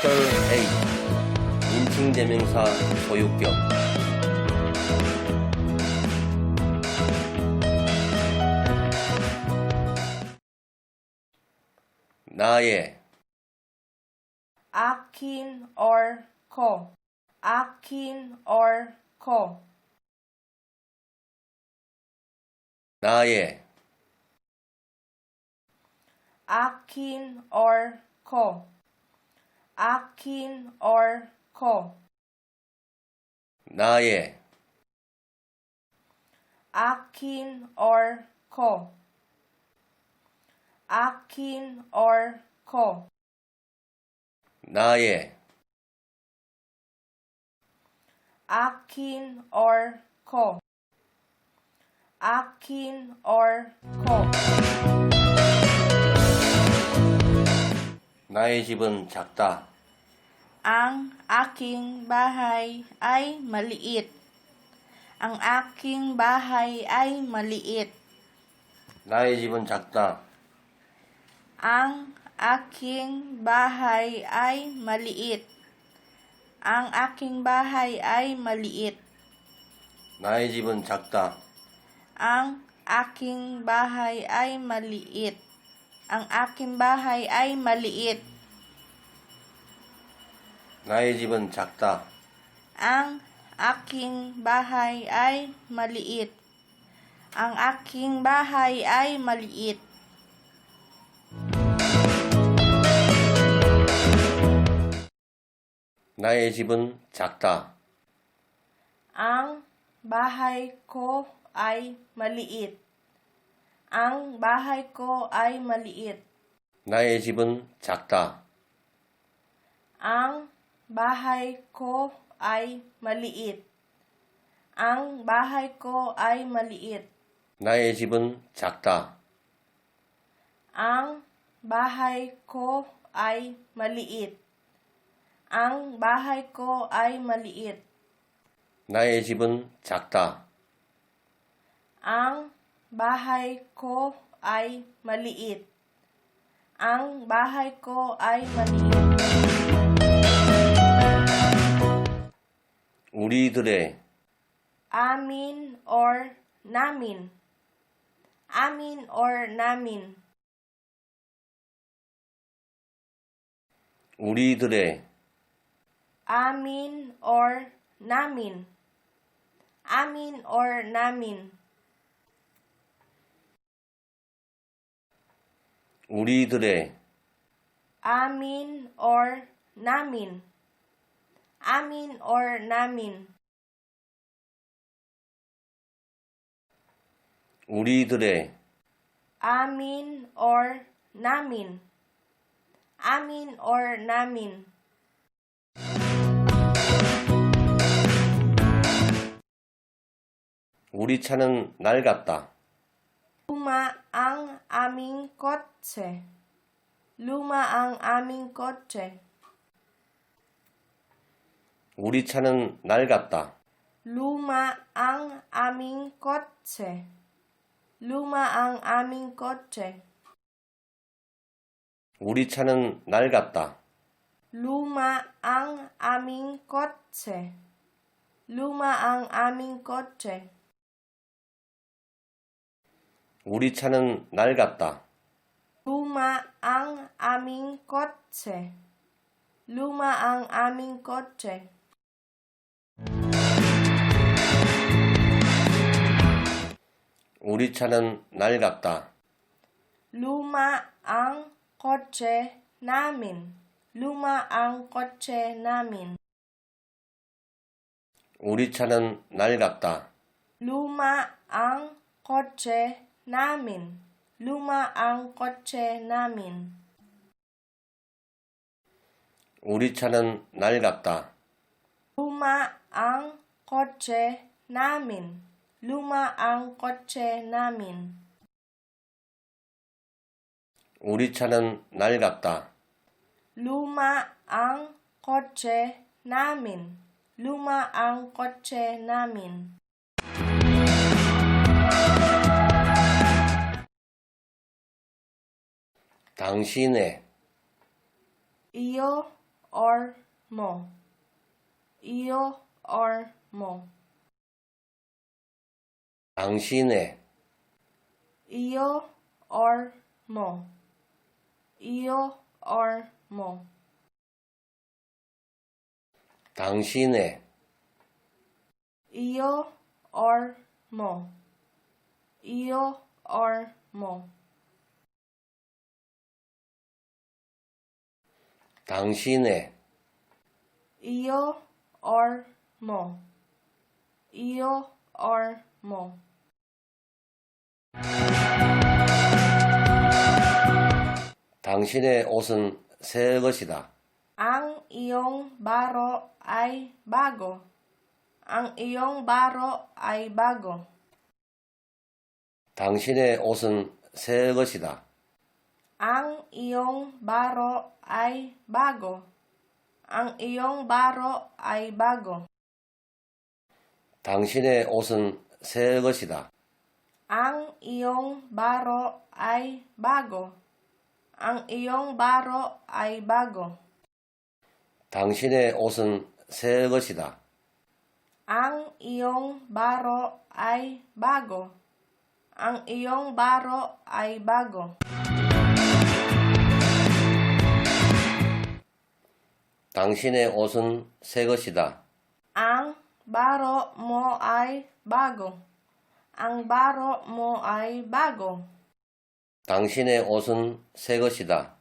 닥터 A 인칭대명사 소유격 나의 akin or ko, akin or ko, 나의 akin or ko, akin or ko, 나의 akin or ko, akin or ko, 나의 akin or ko, akin or ko. 나의 집은 작다. Ang aking bahay ay maliit. Ang aking bahay ay maliit. 나의 집은 작다. Ang aking bahay ay maliit. Ang aking bahay ay maliit. 나의 집은 작다. Ang aking bahay ay maliit. Ang aking bahay ay maliit. 나의 집은 작다. Ang aking bahay ay maliit. Ang aking bahay ay maliit. 나의 집은 작다. Ang bahay ko ay maliit. Ang bahay ko ay maliit. 나의 집은 작다. Ang bahay ko ay maliit. Ang bahay ko ay maliit. 나의 집은 작다. Ang bahay ko ay maliit. Ang bahay ko ay maliit. 나의 집은 작다. Ang bahay ko ay maliit. Ang bahay ko ay maliit. 우리들의 Amin or namin. Amin or namin. 우리들의 Amin or namin. Amin or namin. 우리들의 Amin or namin. Amin or namin. 우리들의 Amin or namin. Amin or namin. 우리 차는 낡았다. Luma ang aming kotse. Luma ang aming kotse. 우리 차는 낡았다. Luma ang aming kotse. Luma ang aming kotse. 우리 차는 낡았다. Luma ang aming kotse. Luma ang aming kotse. 우리 차는 낡았다. Luma ang aming kotse. Luma ang aming kotse. 우리 차는 낡았다. Luma ang kotse namin. Luma ang kotse namin. 우리 차는 낡았다. Luma ang kotse namin. Luma ang kotse namin. 우리 차는 낡았다. Luma ang kotse namin. Luma ang kotse namin. 우리 차는 낡았다. Luma ang kotse namin. Luma ang kotse namin. 당신의 Iyo or mo. iyo or mo. 당신의, mo. iyo or mo. 당신의, mo. iyo or mo. 당신의, mo. iyo or mo. 당신의 옷은 새 것이다. Ang iyong baro ay bago. Ang iyong baro ay bago. 당신의 옷은 새 것이다. Ang iyong baro ay bago. Ang iyong baro ay bago. 당신의 옷은 새 것이다. Ang iyong baro ay bago. Ang iyong baro ay bago. 당신의 옷은 새 것이다. Ang iyong baro ay bago. Ang iyong baro ay bago. 당신의 옷은 새 것이다. Ang baro mo ay bago. Ang baro mo ay bago. 당신의 옷은 새 것이다.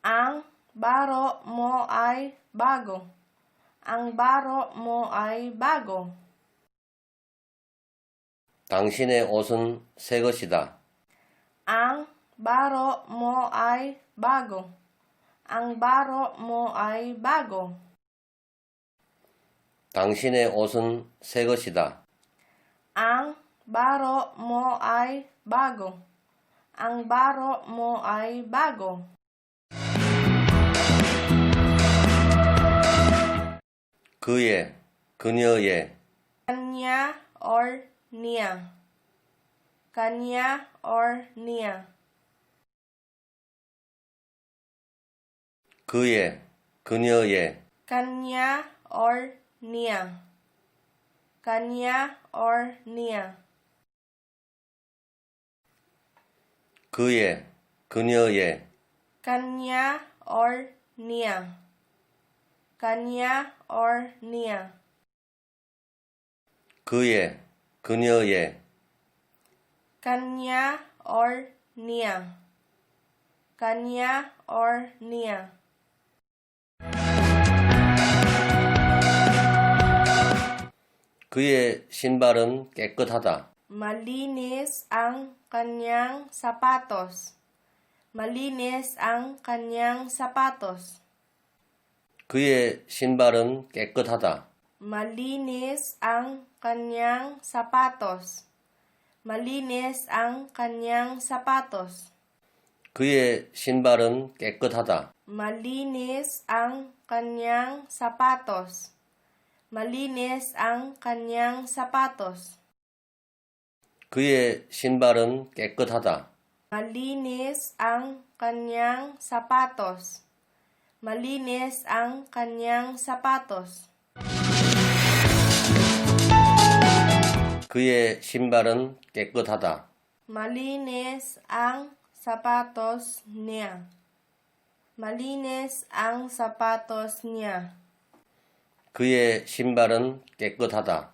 Ang baro mo ay bago. Ang baro mo ay bago. 당신의 옷은 새 것이다. Ang baro mo ay bago. Ang baro mo ay bago. 당신의 옷은 새 것이다. Ang baro mo ay bago. Ang baro mo ay bago. 그의, 그녀의, Kanya or niya. Kanya or niya. 그의, 그녀의, Kanya or niya. Kanya or niya. 그의, 그녀의, Kanya or niya. Kanya or niya. 그의, 그녀의, Kanya or niya. Kanya or niya. 그의 신발은 깨끗하다. Malinis ang kanyang sapatos. Malinis ang kanyang sapatos. 그의 신발은 깨끗하다. Malinis ang kanyang sapatos. Malinis ang kanyang sapatos. 그의 신발은 깨끗하다. Malinis ang kanyang sapatos. Malinis ang kanyang sapatos. 그의 신발은 깨끗하다. Malinis ang kanyang sapatos. Malinis ang kanyang sapatos. 그의 신발은 깨끗하다. Malinis ang sapatos niya. Malinis ang sapatos niya. 그의 신발은 깨끗하다.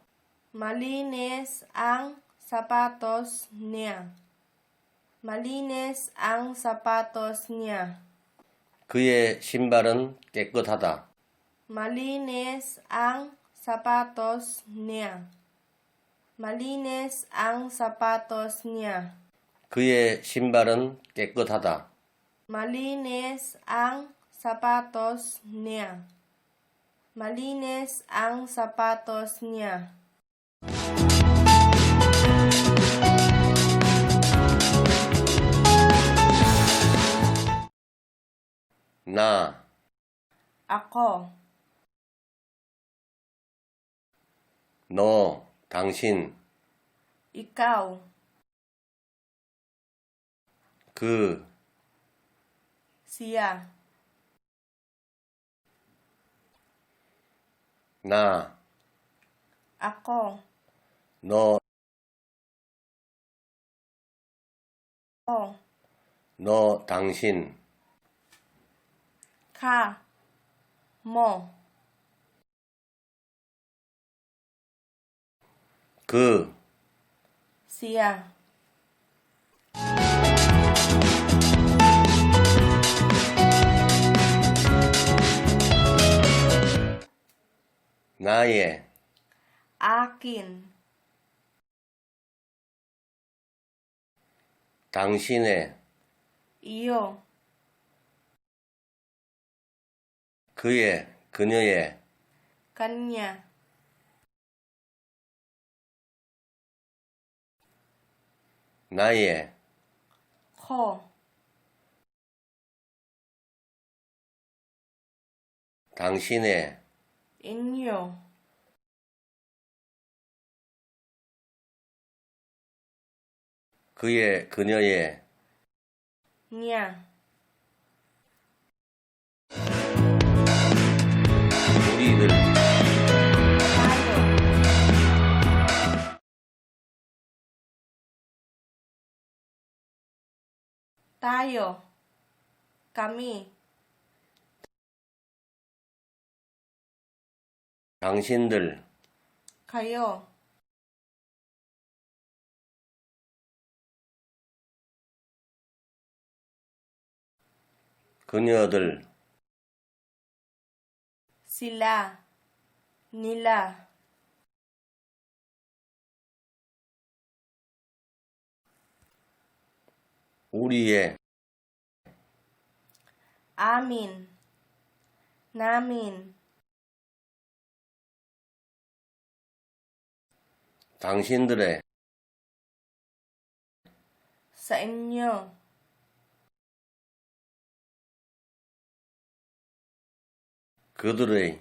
Malinis ang sapatos niya. Malinis ang sapatos niya. 그의 신발은 깨끗하다. Malinis ang sapatos niya. Malinis ang sapatos niya. 그의 신발은 깨끗하다. Malinis ang sapatos niya. Malinis ang sapatos niya. 나, Ako, 너, 당신, ikaw, 그, siya, 나, Ako. 너, Ako. 너, 당신, Ka. Mo. 그, Siya. 나의, Akin. 당신의, Iyo. 그의, 그녀의, Kanya. 나의, Ko. 당신의, Inyo. 그의, 그녀의, Niya. Tayo. Kami. 당신들, Kayo. 그녀들, Sila. Nila. 우리의, Amin. Namin. 당신들의, inyo. 그들의.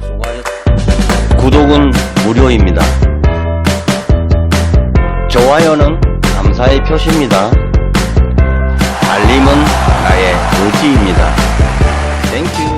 수고하셨, 구독은 무료입니다. 좋아요는 감사의 표시입니다. 알림은 나의 의지입니다. 땡큐.